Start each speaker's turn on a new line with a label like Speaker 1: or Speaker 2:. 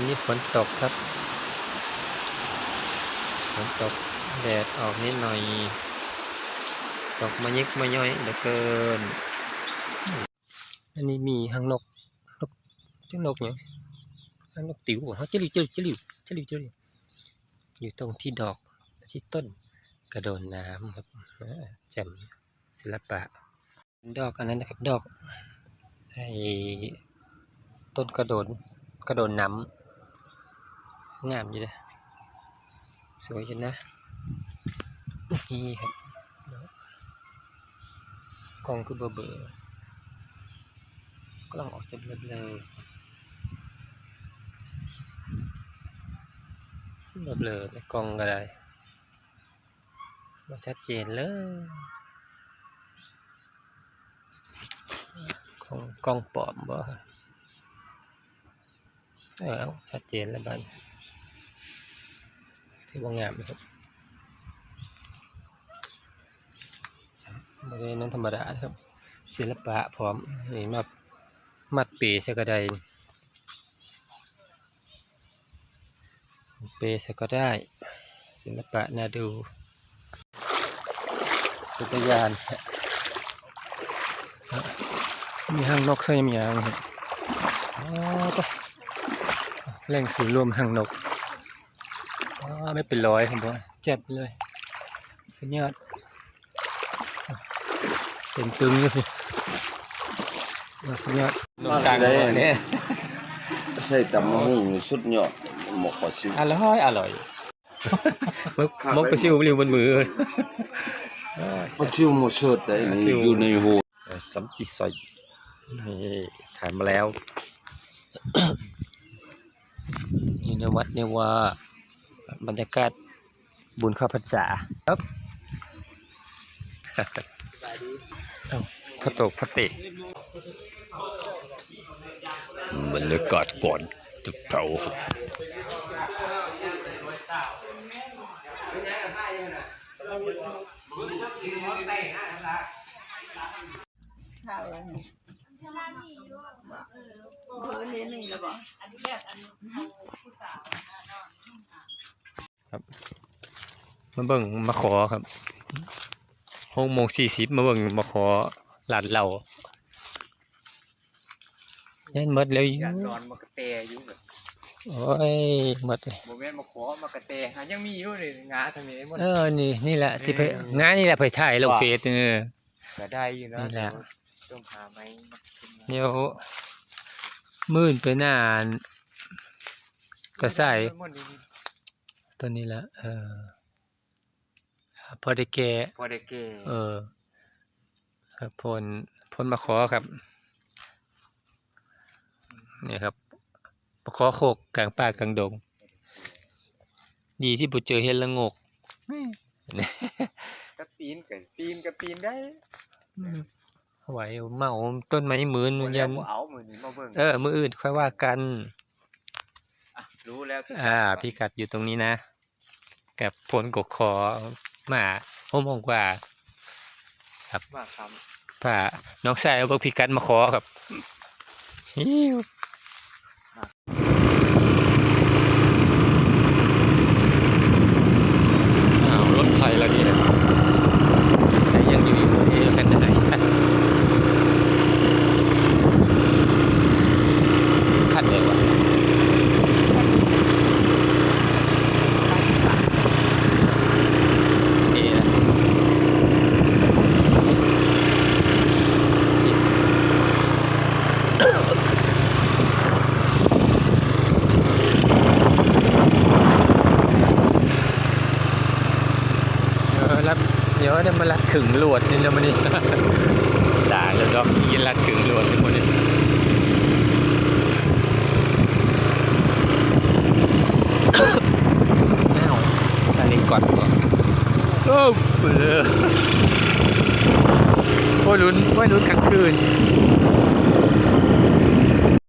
Speaker 1: อนนี้ฝนตกครับฝนตกแดดออกนิดหน่อย ตกมายิกมาย่อยเหลือเกิน อันนี้มีหางนกนกเจ้านกเนี่ยหางนกติ๋วเหรอเจะริวจะริวจะริวจะริวจะริวอยู่ตรงที่ดอกที่ต้นกระโดนน้ำครับแจ่มศิลปะ ดอกอันนั้นนะครับดอกไอ้ต้นกระโดนกระโดนน้ำ งามอยู่เลยสวยอยู่นะนี่ครับกล้องคือเบอร์เบอร์กล้องออกจะเบลอเบลอเบลอเบลกล้องก็ได้มาชัดเจนเลยของกล้องปลอมบ่เออเอาชัดเจนแล้วบั ที่ว่างามนะครับบริเวณนั้นธรรมดานะครับ ศิลปะพร้อมนี่มามัดปีสกระไดเปสก็ได้ ศิลปะน่าดูเป็นตยานมีห้างนกใส่มีหางครับอ๋อก็แหล่งศูนย์รวมห้างนก ไม่เป็นร้อยผมบอกเจ็บเลยเป็นยอดเป็นตึงอยู่สิสุดยอดนมตังเลยเนี่ย
Speaker 2: ใช่ตำมะฮุ่งนี่สุดยอดหมกปลาชิว
Speaker 1: อร่อยอร่อยมกมกปลาซิวบริวบนมืออ๋อ
Speaker 2: ปลาชิวหมดเชิดแต่
Speaker 1: ปลาซิว
Speaker 2: อยู่ในหู
Speaker 1: เอ่อสัมปิซอยนี่ถ่ายมาแล้วนี่ในวัดเนี่ยว่า บรรยากาศบุญเข้าพรรษาครับเอ้าข้าวตกพระเตะบรรยากาศก่อนจุดเผาครับ
Speaker 3: ข้าวอันนี้พื้นนี้มีแล้ว
Speaker 1: มาเบิ่งมาขอครับหกโมงสี่สิบมาเบิ่งมาขอหลานเรายันหมดแล้ว
Speaker 4: อยากนอนมากระเตอยู่แบบ
Speaker 1: โอ้ยหมดเลย
Speaker 4: โมเมนต์มาขอมากระเตหายังมีอยู่เลยงาทางนี้มัน
Speaker 1: เออนี่นี่แหละที่ไปงานนี่แหละไปถ่ายลงเฟซเออ
Speaker 4: ก็ได้อยู่นะ
Speaker 1: นี่แหละ
Speaker 4: ต้องหาไม้มาขึ้นมา
Speaker 1: เดี๋ยวมื่นไปนานกระใส่
Speaker 4: มันดี
Speaker 1: ตัวนี้ละเออ พอได้แก่
Speaker 4: พอได้เก
Speaker 1: เออครับพลพลมาขอครับนี่ครับมาขอโคกกลางป่ากลางดง ดีที่บุเจอเห็นละงก
Speaker 4: ก็ปีนกับปีนกับปีนได้
Speaker 1: ไหวเมาต้นไม้หมื่น
Speaker 4: บ่
Speaker 1: ยั
Speaker 4: แล้ว
Speaker 1: น
Speaker 4: บ่เอามือนี้มาเบิ่ง
Speaker 1: เออมืออื่นค่อยว่ากัน
Speaker 4: อะรู้แล้วพี่
Speaker 1: อ่าพิกัดอยู่ตรงนี้นะ กับพลกกคอ มาห้มงกว่า
Speaker 4: มาค
Speaker 1: ผ่าน้องชายเอาเบิกพิกัดมาขอครับฮิวอ้าวรถไฟแล้วนี่นะแต่ยังอยู่อยู่ที่กันไหนอะคันเลยวะนี่นะ เออแล้ว เดี๋ยวจะมาลัดขึงหลวดนี่แล้วมันนี่ด่าแล้วดอกยินลัดขึงหลวดนี่คนนี้อ้าอันนี้กอนก่อนโอ้เบลอโอ้ยลุ้นโอ้ยลุ้นกลางคืน